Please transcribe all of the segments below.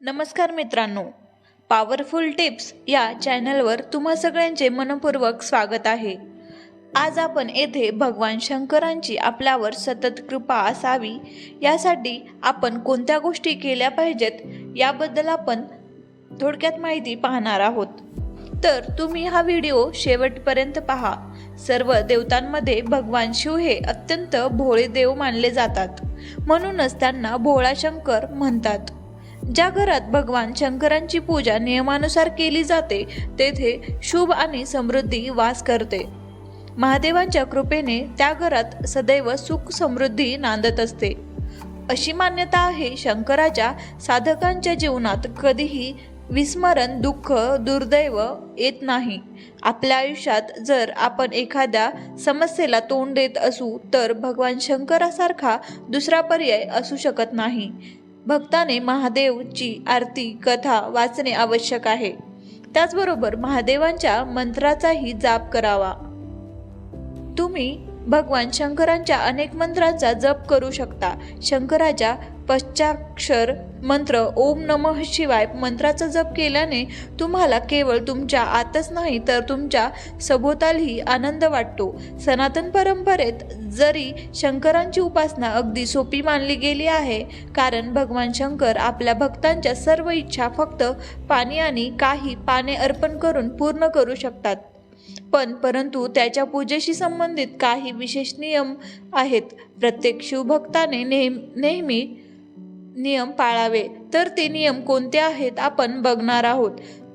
नमस्कार मित्रांनो. Powerful tips या चॅनलवर तुम्हा सगळ्यांचे मनपूर्वक स्वागत आहे. आज आपण येथे भगवान शंकरांची आपल्यावर सतत कृपा असावी यासाठी आपण कोणत्या गोष्टी केल्या पाहिजेत याबद्दल आपण थोडक्यात माहिती पाहणार आहोत. तर तुम्ही हा व्हिडिओ शेवटपर्यंत पहा. सर्व देवतांमध्ये भगवान शिव हे अत्यंत भोळे देव मानले जातात. म्हणूनच त्यांना भोळा शंकर म्हणतात. ज्या घरात भगवान शंकरांची पूजा नियमानुसार केली जाते तेथे शुभ आणि समृद्धी वास करते. महादेवांच्या कृपेने त्या घरात सदैव सुख समृद्धी नांदत असते. अशी मान्यता आहे शंकराच्या साधकांच्या जीवनात कधीही विस्मरण दुःख दुर्दैव येत नाही. आपल्या आयुष्यात जर आपण एखाद्या समस्येला तोंड देत असू तर भगवान शंकरासारखा दुसरा पर्याय असू शकत नाही. भक्ताने महादेवची आरती कथा वाचणे आवश्यक आहे. त्याचबरोबर महादेवांच्या मंत्राचाही जाप करावा. तुम्ही भगवान शंकरांच्या अनेक मंत्रांचा जप करू शकता. शंकराच्या पश्चाक्षर मंत्र ओम नमः शिवाय मंत्राचा जप केल्याने तुम्हाला केवळ तुमच्या आतच नाही तर तुमच्या सभोवतालही आनंद वाटतो. सनातन परंपरेत जरी शंकरांची उपासना अगदी सोपी मानली गेली आहे कारण भगवान शंकर आपल्या भक्तांच्या सर्व इच्छा फक्त पाणी आणि काही पाने अर्पण करून पूर्ण करू शकतात. पण परंतु त्याच्या पूजेशी संबंधित काही विशेष नियम आहेत. प्रत्येक शिवभक्ताने नेहमी नेहमी नियम पाळावे. तर ते नियम कोणते आहेत आपण बघणार आहोत.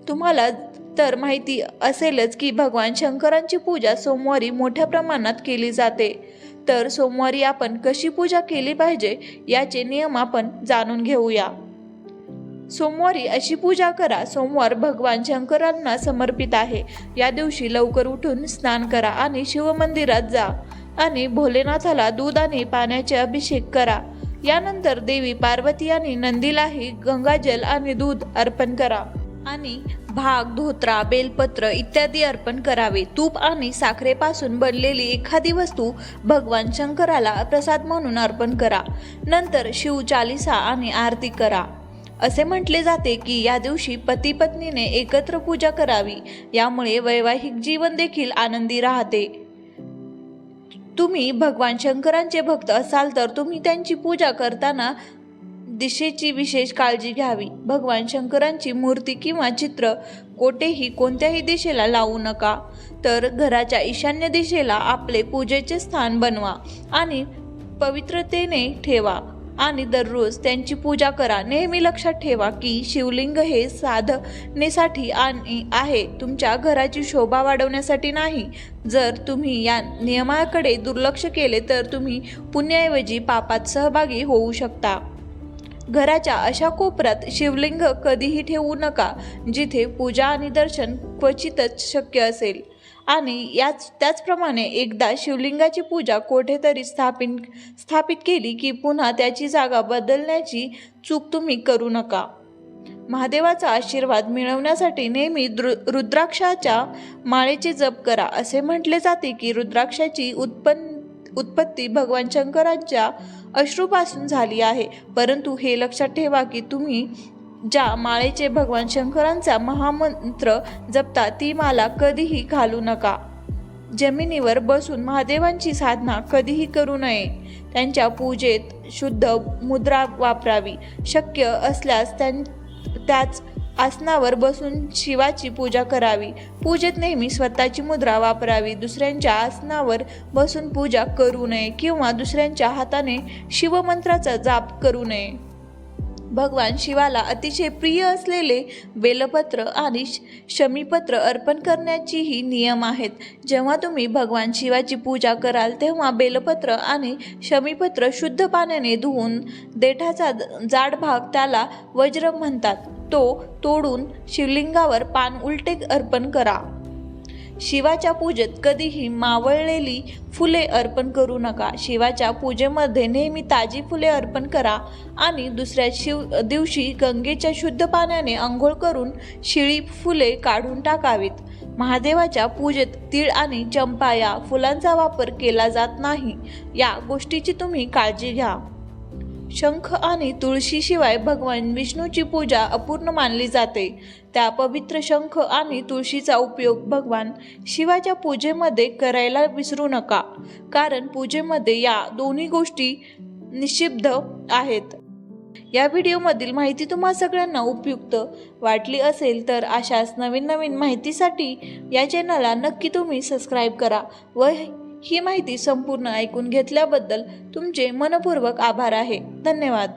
तुम्हाला तर माहिती असेलच की भगवान शंकरांची पूजा सोमवारी मोठ्या प्रमाणात केली जाते. तर सोमवारी आपण कशी पूजा केली पाहिजे याचे नियम आपण जाणून घेऊया. सोमवारी अशी पूजा करा. सोमवार भगवान शंकरांना समर्पित आहे. या दिवशी लवकर उठून स्नान करा आणि शिवमंदिरात जा आणि भोलेनाथाला दूध आणि पाण्याचे अभिषेक करा. यानंतर देवी पार्वती आणि नंदीलाही गंगाजल आणि दूध अर्पण करा आणि भाग धोत्रा बेलपत्र इत्यादी अर्पण करावे. तूप आणि साखरेपासून बनलेली एखादी वस्तू भगवान शंकराला प्रसाद म्हणून अर्पण करा. नंतर शिव चालिसा आणि आरती करा. असे म्हटले जाते की या दिवशी पती पत्नीने एकत्र पूजा करावी. यामुळे वैवाहिक जीवन देखील आनंदी राहते. तुम्ही भगवान शंकरांचे भक्त असाल तर तुम्ही त्यांची पूजा करताना दिशेची विशेष काळजी घ्यावी. भगवान शंकरांची मूर्ती किंवा चित्र कोठेही कोणत्याही दिशेला लावू नका. तर घराच्या ईशान्य दिशेला आपले पूजेचे स्थान बनवा आणि पवित्रतेने ठेवा. आणि दररोज त्यांची पूजा करा. नेहमी लक्षात ठेवा की शिवलिंग हे साधनेसाठी आणि आहे. तुमच्या घराची शोभा वाढवण्यासाठी नाही. जर तुम्ही या नियमाकडे दुर्लक्ष केले तर तुम्ही पुण्याऐवजी पापात सहभागी होऊ शकता. घराच्या अशा कोपऱ्यात शिवलिंग कधीही ठेवू नका जिथे पूजा आणि दर्शन क्वचितच शक्य असेल. आणि याच त्याचप्रमाणे एकदा शिवलिंगाची पूजा कोठेतरी स्थापित स्थापित केली की पुन्हा त्याची जागा बदलण्याची चूक तुम्ही करू नका. महादेवाचा आशीर्वाद मिळवण्यासाठी नेहमी दृ रुद्राक्षाच्या माळेचे जप करा. असे म्हटले जाते की रुद्राक्षाची उत्पन्न उत्पत्ती भगवान शंकरांच्या अश्रूपासून झाली आहे. परंतु हे लक्षात ठेवा की तुम्ही ज्या माळेचे भगवान शंकरांचा महामंत्र जपता ती माला कधीही घालू नका. जमिनीवर बसून महादेवांची साधना कधीही करू नये. त्यांच्या पूजेत शुद्ध मुद्रा वापरावी. शक्य असल्यास त्यां त्याच आसनावर बसून शिवाची पूजा करावी. पूजेत नेहमी स्वतःची मुद्रा वापरावी. दुसऱ्यांच्या आसनावर बसून पूजा करू नये किंवा दुसऱ्यांच्या हाताने शिवमंत्राचा जाप करू नये. भगवान शिवाला अतिशय प्रिय असलेले बेलपत्र आणि श- शमीपत्र अर्पण करण्याचीही नियम आहेत. जेव्हा तुम्ही भगवान शिवाची पूजा कराल तेव्हा बेलपत्र आणि शमीपत्र शुद्ध पाण्याने धुवून देठाचा जाड भाग त्याला वज्र म्हणतात. तो तोडून शिवलिंगावर पान उलटे अर्पण करा. शिवाच्या पूजेत कधीही मावळलेली फुले अर्पण करू नका. शिवाच्या पूजेमध्ये नेहमी ताजी फुले अर्पण करा आणि दुसऱ्या शिव दिवशी गंगेच्या शुद्ध पाण्याने आंघोळ करून शिळी फुले काढून टाकावीत. महादेवाच्या पूजेत तीळ आणि चंपा या फुलांचा वापर केला जात नाही. या गोष्टीची तुम्ही काळजी घ्या. शंख आणि तुळशीशिवाय भगवान विष्णूची पूजा अपूर्ण मानली जाते. त्या पवित्र शंख आणि तुळशीचा उपयोग भगवान शिवाच्या पूजेमध्ये करायला विसरू नका. कारण पूजेमध्ये या दोन्ही गोष्टी निषिद्ध आहेत. या व्हिडिओमधील माहिती तुम्हा सगळ्यांना उपयुक्त वाटली असेल तर अशाच नवीन नवीन माहितीसाठी या चॅनलला नक्की तुम्ही सबस्क्राईब करा व ही माहिती संपूर्ण ऐकून घेतल्याबद्दल तुमचे मनपूर्वक आभार आहे. धन्यवाद.